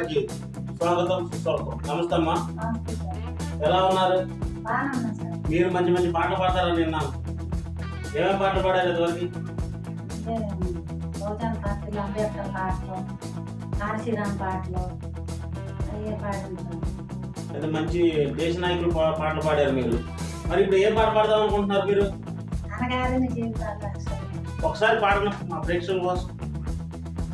స్వాగతం సుస్వాగతం. నమస్తే అమ్మా. ఎలా ఉన్నారు? మీరు మంచి మంచి పాటలు పాడతారని విన్నాను. ఏమేమి పాటలు పాడారు ఇదివరకు? అంబేద్కర్ పాటలు కాశీరామ్ పాటలు అయ్యే పాడింది సార్. అయితే మంచి దేశ నాయకులు పాటలు పాడారు మీరు. మరి ఇప్పుడు ఏ పాట పాడదాం అనుకుంటున్నారు మీరు? ఒకసారి పాడన మా ప్రేక్షకుల కోసం.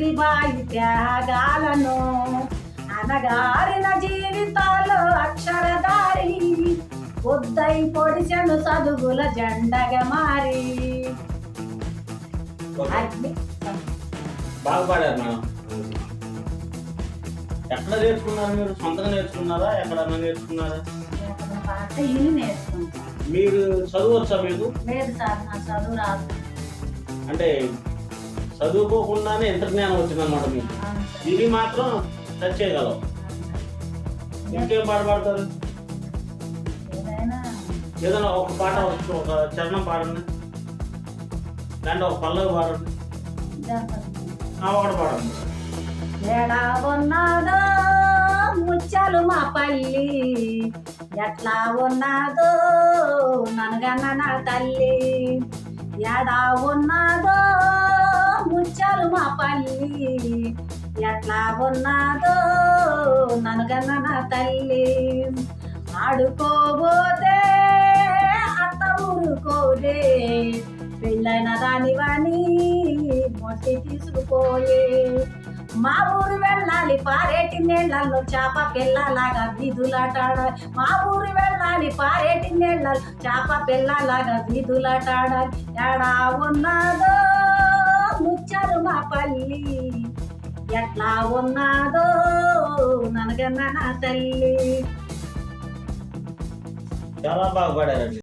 సావిత్రిబాయి త్యాగాలను అనగారిన జీవితాల్లో అక్షరదారి పొద్దై పొడిచెను చదువుల జెండగా మారి. బాగా పాడారు మేడం. ఎక్కడ నేర్చుకున్నారు మీరు? సొంతంగా నేర్చుకున్నారా? ఎక్కడన్నా నేర్చుకున్నారా? మీరు చదువచ్చా మీకు? లేదు సార్ నా చదువు రాదు. అంటే చదువుకోకుండానే ఎంత జ్ఞానం వచ్చిందన్నమాట మీకు. ఇది మాత్రం టచ్ చేయగలవు ఇంకేం పాట పాడతారు? ఏదైనా. ఒక పాట ఒక- ఒక చరణం పాడండి. దాంట్లో ఒక పల్లవి పాడండి. ఒకటి పాడండి. ఎడా ఉన్నదో ముచ్చలు మా పల్లి. ఎట్లా ఉన్నదో ననగన్న నా తల్లి. ఎడా ముచ్చలు మా పల్లి ఎట్లా ఉన్నాదో ననగన్న నా తల్లి. ఆడుకోబోతే అత్త ఊరుకోదే. పెళ్ళైన దానివని మొట్టి తీసుకుపోయే. మా ఊరు వెళ్ళాలి పారేటి నీళ్ళల్లో చేప పిల్లలాగా వీధులాటాడ. మా ఊరు వెళ్ళాలి పారేటి నీళ్ళల్లో చేప పిల్లలాగా వీధులాటాడాలి ఎడా ఉన్నాదో తల్లి. ఎట్లా ఉన్నాదో ననగన్న నా తల్లి. చాలా బాగుపడారండి